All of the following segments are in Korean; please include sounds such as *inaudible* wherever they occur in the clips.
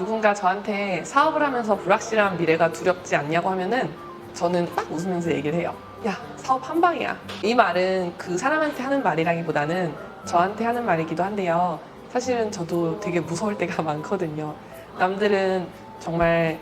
누군가 저한테 사업을 하면서 불확실한 미래가 두렵지 않냐고 하면은 저는 딱 웃으면서 얘기를 해요. 야, 사업 한 방이야. 이 말은 그 사람한테 하는 말이라기보다는 저한테 하는 말이기도 한데요. 사실은 저도 되게 무서울 때가 *laughs* 많거든요. 남들은 정말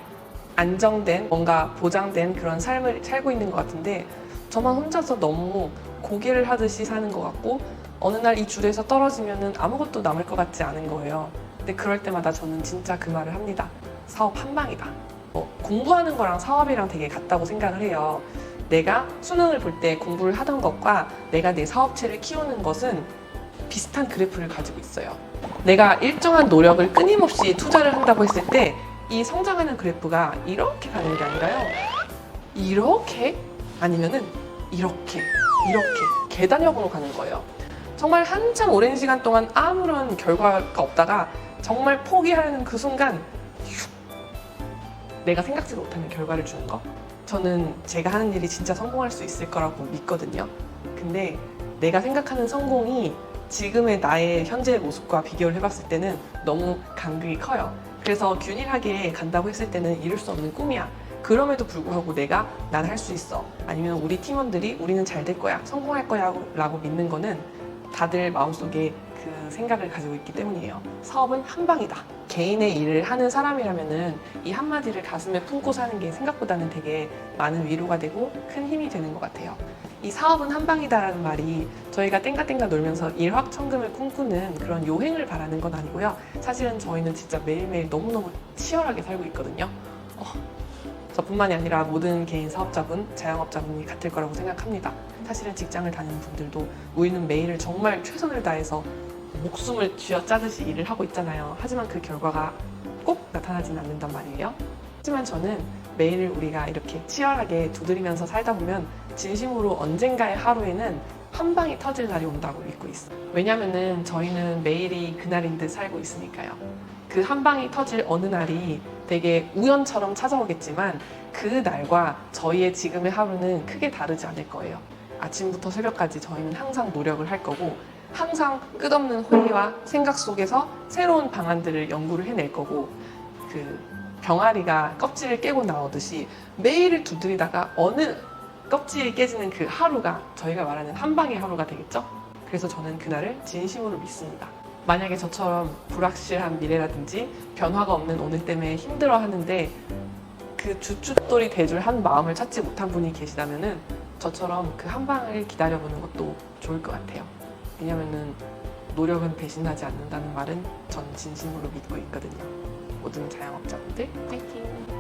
안정된, 뭔가 보장된 그런 삶을 살고 있는 것 같은데 저만 혼자서 너무 고기를 하듯이 사는 것 같고 어느 날 이 줄에서 떨어지면은 아무것도 남을 것 같지 않은 거예요. 근데 그럴 때마다 저는 진짜 그 말을 합니다. 사업 한 방이다. 어, 공부하는 거랑 사업이랑 되게 같다고 생각을 해요. 내가 수능을 볼 때 공부를 하던 것과 내가 내 사업체를 키우는 것은 비슷한 그래프를 가지고 있어요. 내가 일정한 노력을 끊임없이 투자를 한다고 했을 때 이 성장하는 그래프가 이렇게 가는 게 아니라요. 이렇게 아니면은 이렇게 이렇게 계단형으로 가는 거예요. 정말 한참 오랜 시간 동안 아무런 결과가 없다가 정말 포기하는 그 순간 슉 내가 생각지도 못하는 결과를 주는 거. 저는 제가 하는 일이 진짜 성공할 수 있을 거라고 믿거든요. 근데 내가 생각하는 성공이 지금의 나의 현재의 모습과 비교를 해봤을 때는 너무 간극이 커요. 그래서 균일하게 간다고 했을 때는 이룰 수 없는 꿈이야. 그럼에도 불구하고 내가 난 할 수 있어. 아니면 우리 팀원들이 우리는 잘 될 거야. 성공할 거야. 라고 믿는 거는 다들 마음속에 그 생각을 가지고 있기 때문이에요. 사업은 한 방이다. 개인의 일을 하는 사람이라면은 이 한마디를 가슴에 품고 사는 게 생각보다는 되게 많은 위로가 되고 큰 힘이 되는 것 같아요. 이 사업은 한 방이다라는 말이 저희가 땡가땡가 놀면서 일확천금을 꿈꾸는 그런 요행을 바라는 건 아니고요. 사실은 저희는 진짜 매일매일 너무너무 치열하게 살고 있거든요. 어, 저뿐만이 아니라 모든 개인 사업자분, 자영업자분이 같을 거라고 생각합니다. 사실은 직장을 다니는 분들도 우리는 매일을 정말 최선을 다해서 목숨을 쥐어 짜듯이 일을 하고 있잖아요. 하지만 그 결과가 꼭 나타나지는 않는단 말이에요. 하지만 저는 매일 우리가 이렇게 치열하게 두드리면서 살다 보면 진심으로 언젠가의 하루에는 한 방이 터질 날이 온다고 믿고 있어요. 왜냐면은 저희는 매일이 그날인 듯 살고 있으니까요. 그 한 방이 터질 어느 날이 되게 우연처럼 찾아오겠지만 그 날과 저희의 지금의 하루는 크게 다르지 않을 거예요. 아침부터 새벽까지 저희는 항상 노력을 할 거고 항상 끝없는 회의와 생각 속에서 새로운 방안들을 연구를 해낼 거고 그 병아리가 껍질을 깨고 나오듯이 매일을 두드리다가 어느 껍질이 깨지는 그 하루가 저희가 말하는 한 방의 하루가 되겠죠? 그래서 저는 그날을 진심으로 믿습니다. 만약에 저처럼 불확실한 미래라든지 변화가 없는 오늘 때문에 힘들어 하는데 그 주춧돌이 돼줄 한 마음을 찾지 못한 분이 계시다면은 저처럼 그 한 방을 기다려보는 것도 좋을 것 같아요. 왜냐면은 노력은 배신하지 않는다는 말은 전 진심으로 믿고 있거든요. 모든 자영업자분들 파이팅!